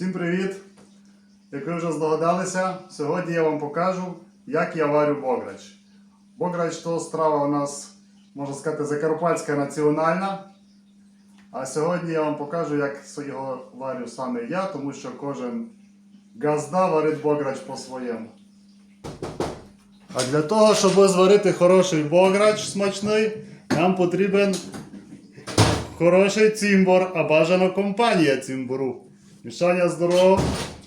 Всім привіт! Як ви вже здогадалися, сьогодні я вам покажу, як я варю бограч. Бограч то страва у нас, можна сказати, закарпатська національна. А сьогодні я вам покажу, як його варю саме я, тому що кожен газда варить бограч по-своєму. А для того, щоб зварити хороший бограч смачний, нам потрібен хороший цимбор, а бажано компанія цимбору. Мішання здорово.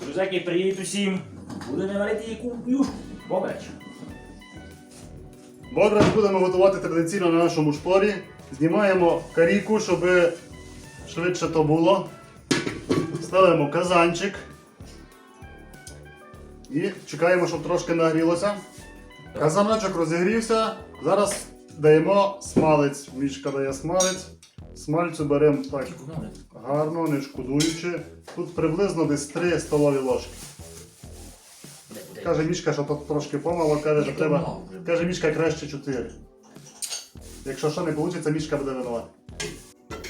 Друзяки, привіт усім! Будемо варити яку юшку. Бограч. Бограч будемо готувати традиційно на нашому шпорі. Знімаємо каріку, щоб швидше то було. Ставимо казанчик. І чекаємо, щоб трошки нагрілося. Казаночок розігрівся. Зараз даємо смалець. Мішка дає смалець. Смальцю беремо так гарно, не шкодуючи. Тут приблизно десь 3 столові ложки. Каже Мішка, що тут трошки помало, каже, що треба. Каже Мішка краще 4. Якщо що не вийде, Мішка буде винувати.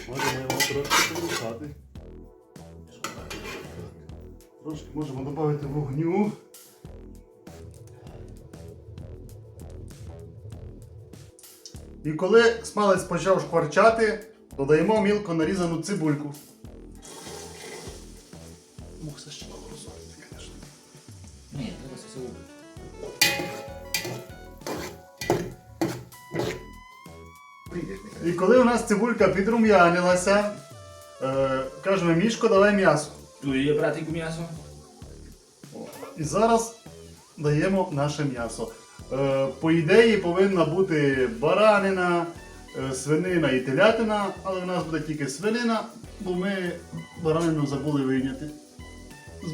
Можемо його трошки помішати. Трошки можемо додати вогню. І коли смалець почав шкварчати, додаємо мілко нарізану цибульку. Мог це ще розсолити, звісно. Ні, треба все убити. І коли у нас цибулька підрум'янилася, е, кажемо, мішко, давай м'ясо. Тут є братику м'ясо. І зараз даємо наше м'ясо. Е, по ідеї повинна бути баранина, свинина і телятина, але в нас буде тільки свинина, бо ми баранину забули вийняти з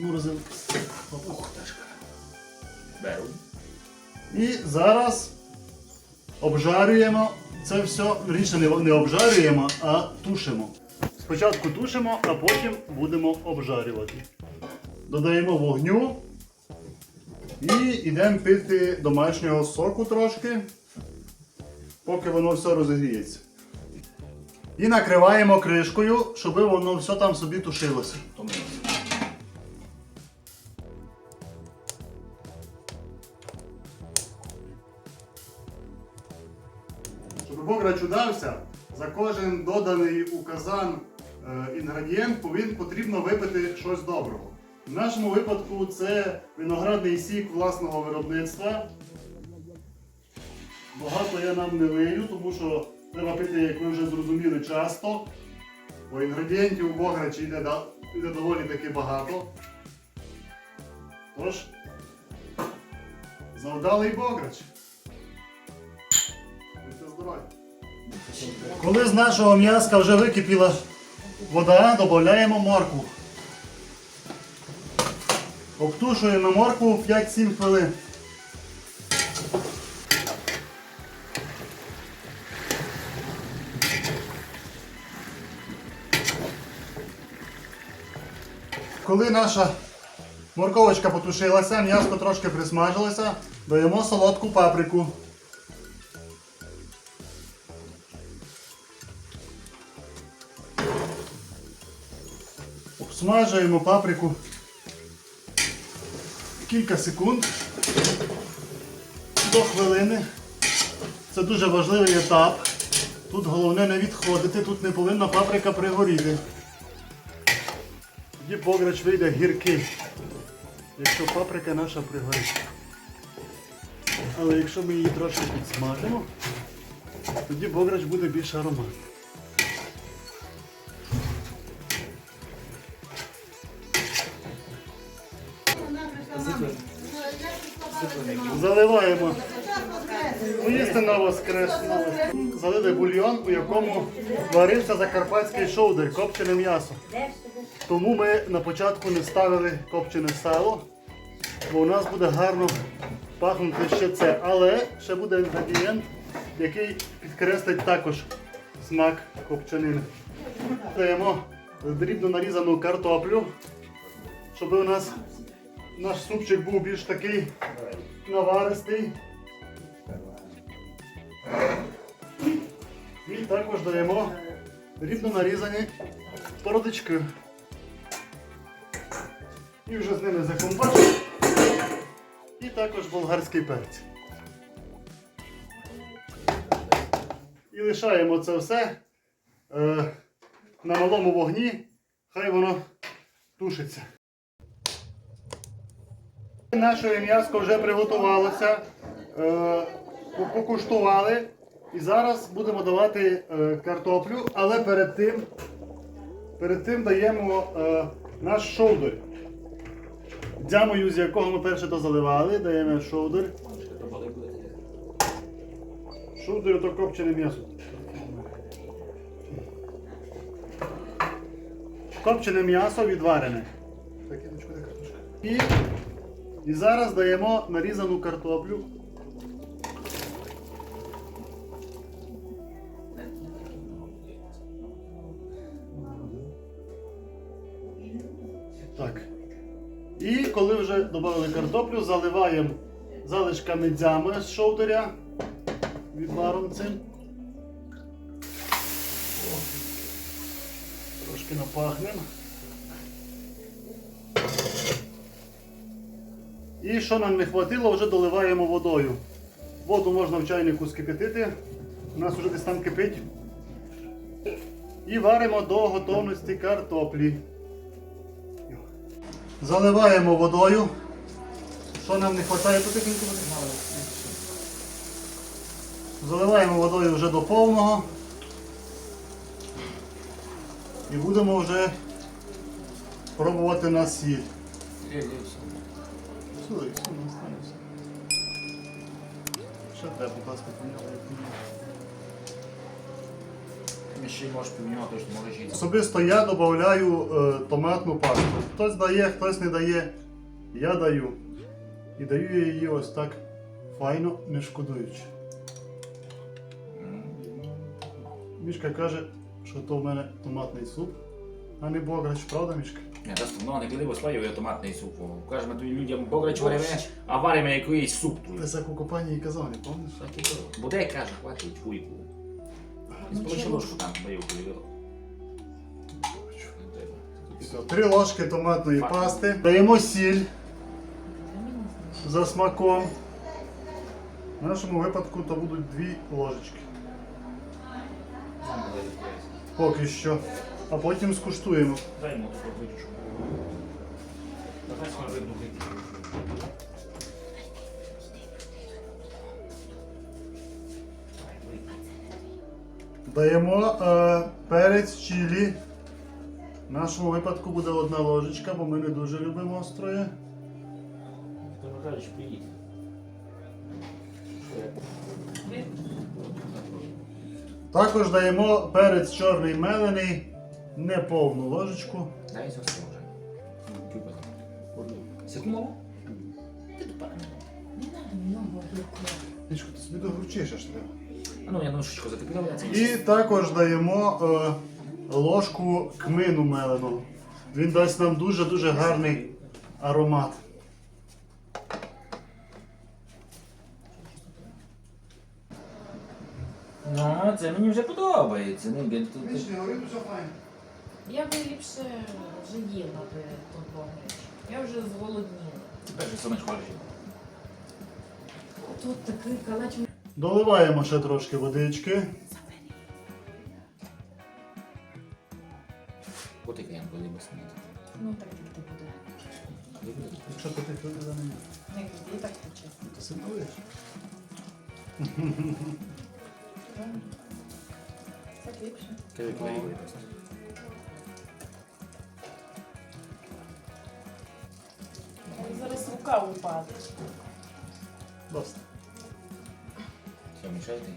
ташка. Беру. І зараз обжарюємо це все. Ріше не, не обжарюємо, а тушимо. Спочатку тушимо, а потім будемо обжарювати. Додаємо вогню і йдемо пити домашнього соку трошки, поки воно все розігріється. І накриваємо кришкою, щоб воно все там собі тушилося. Щоб бограч удався, за кожен доданий у казан е, інгредієнт потрібно випити щось доброго. В нашому випадку це виноградний сік власного виробництва. Багато я нам не вилю, тому що треба пити, як ви вже зрозуміли, часто. Бо інгредієнтів у бограчі йде, йде доволі таки багато. Тож, завдалий бограч. Будьте здорові. Коли з нашого м'яска вже википіла вода, додаємо моркву. Обтушуємо моркву 5-7 хвилин. Коли наша морковочка потушилася, м'яско трошки присмажилося, даємо солодку паприку. Обсмажуємо паприку кілька секунд до хвилини. Це дуже важливий етап. Тут головне не відходити, тут не повинна паприка пригоріти. Тоді бограч вийде гіркий, якщо паприка наша пригорить. Але якщо ми її трошки підсмажимо, тоді бограч буде більш ароматний. Заливаємо воістина воскресна. Залили бульйон, у якому варився закарпатський шоудер, копчене м'ясо. Тому ми на початку не ставили копчене сало, бо у нас буде гарно пахнути ще це. Але ще буде інгредієнт, який підкреслить також смак копчанини. Даємо дрібно нарізану картоплю, щоб у нас наш супчик був більш такий наваристий. І також даємо дрібно нарізані породички. І вже з ними закомбачимо. І також болгарський перець. І лишаємо це все е, на малому вогні, хай воно тушиться. Наше м'яско вже приготувалося, е, покуштували. І зараз будемо давати е, картоплю, але перед тим, перед тим даємо е, наш шоудер. Дзямою, з якого ми перше то заливали, даємо шоудер. Шоудер то копчене м'ясо. Копчене м'ясо відварене. І, і зараз даємо нарізану картоплю. Коли вже додали картоплю, заливаємо залишками дзями з шоутеря відваром цим. О, Трошки напахнемо. І що нам не хватило, вже доливаємо водою. Воду можна в чайнику скипятити. У нас вже десь там кипить. І варимо до готовності картоплі. Заливаємо водою. Що нам не вистачає тут тихенько буде? Заливаємо водою вже до повного. І будемо вже пробувати на сіль. Сюди, сюди, останеться. Ще треба, будь ласка, Ще й можеш півнього, точно може жити. Особисто я додаю е, томатну пасту. Хтось дає, хтось не дає. Я даю. І даю її ось так файно, не шкодуючи. Мішка каже, що то в мене томатний суп, а не бограч, правда, Мішка? Не, та ну, не клади свою є томатний суп. Кажемо тобі людям богач варимо, а варимо якийсь суп Ти за купання і казав, не пам'ятаєш? Буде, каже, хватить сполучи ложку там, даю. Все, три ложки томатної пасти. Даємо сіль за смаком. В нашому випадку то будуть дві ложечки. Поки що. А потім скуштуємо. Дай йому таку витяжку. Давай свою видну Даємо е, перець чилі. В нашому випадку буде одна ложечка, бо ми не дуже любимо Михайлович приїде. Також даємо перець чорний мелений, не повну ложечку. Дай зовсім вже. Кюпа. Секунду. Ти тут пане. Мішко, ти собі догручиш аж треба. Ну, я ножичку це І також даємо е, ложку кмину меленого. Він дасть нам дуже-дуже гарний аромат. Ну, це мені вже подобається. Ну, я тут-. Я би ліпше вже їла би тут бограч. Я вже зголодніла. Тепер же саме хочеш. Тут такий калач. Доливаємо ще трошки водички. Потика либо снити. Ну так ти буде. Якщо ти хвилин за ним, Як ти так то сильно лиш. Так ліпше. Зараз рука упаде. Досить. Все, мішайте.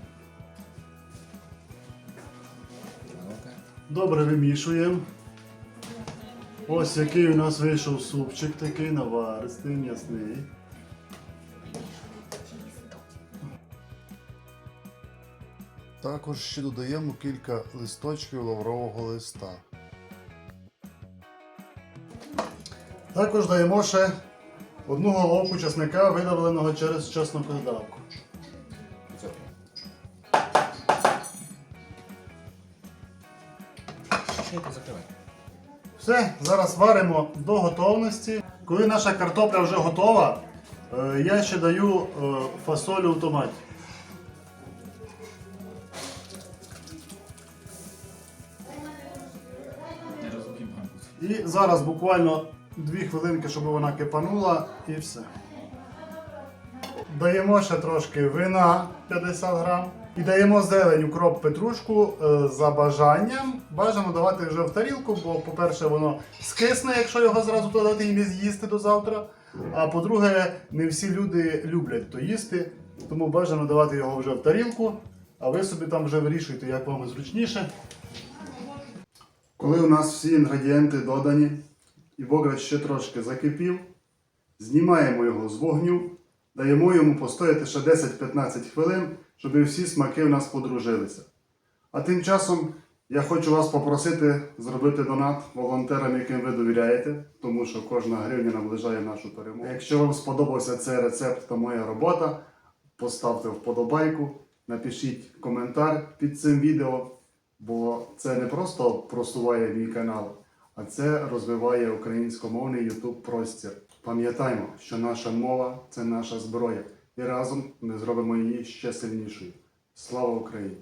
Ну-ка. Добре вимішуємо. Ось який у нас вийшов супчик такий наваристий, м'ясний. Також ще додаємо кілька листочків лаврового листа. Також даємо ще одну головку чесника, видавленого через чеснокодавку. Все, зараз варимо до готовності. Коли наша картопля вже готова, е, я ще даю е, фасолю в томаті. І зараз буквально 2 хвилинки, щоб вона кипанула, і все. Даємо ще трошки вина 50 грам. І даємо зелень, укроп, петрушку е, за бажанням. Бажано давати вже в тарілку, бо, по-перше, воно скисне, якщо його зразу додати і не з'їсти до завтра. А по-друге, не всі люди люблять то їсти, тому бажано давати його вже в тарілку, а ви собі там вже вирішуєте, як вам зручніше. Коли у нас всі інгредієнти додані і бограч ще трошки закипів, знімаємо його з вогню, даємо йому постояти ще 10-15 хвилин, щоб всі смаки в нас подружилися. А тим часом я хочу вас попросити зробити донат волонтерам, яким ви довіряєте, тому що кожна гривня наближає нашу перемогу. Якщо вам сподобався цей рецепт та моя робота, поставте вподобайку, напишіть коментар під цим відео. Бо це не просто просуває мій канал, а це розвиває українськомовний YouTube простір. Пам'ятаймо, що наша мова це наша зброя, і разом ми зробимо її ще сильнішою. Слава Україні!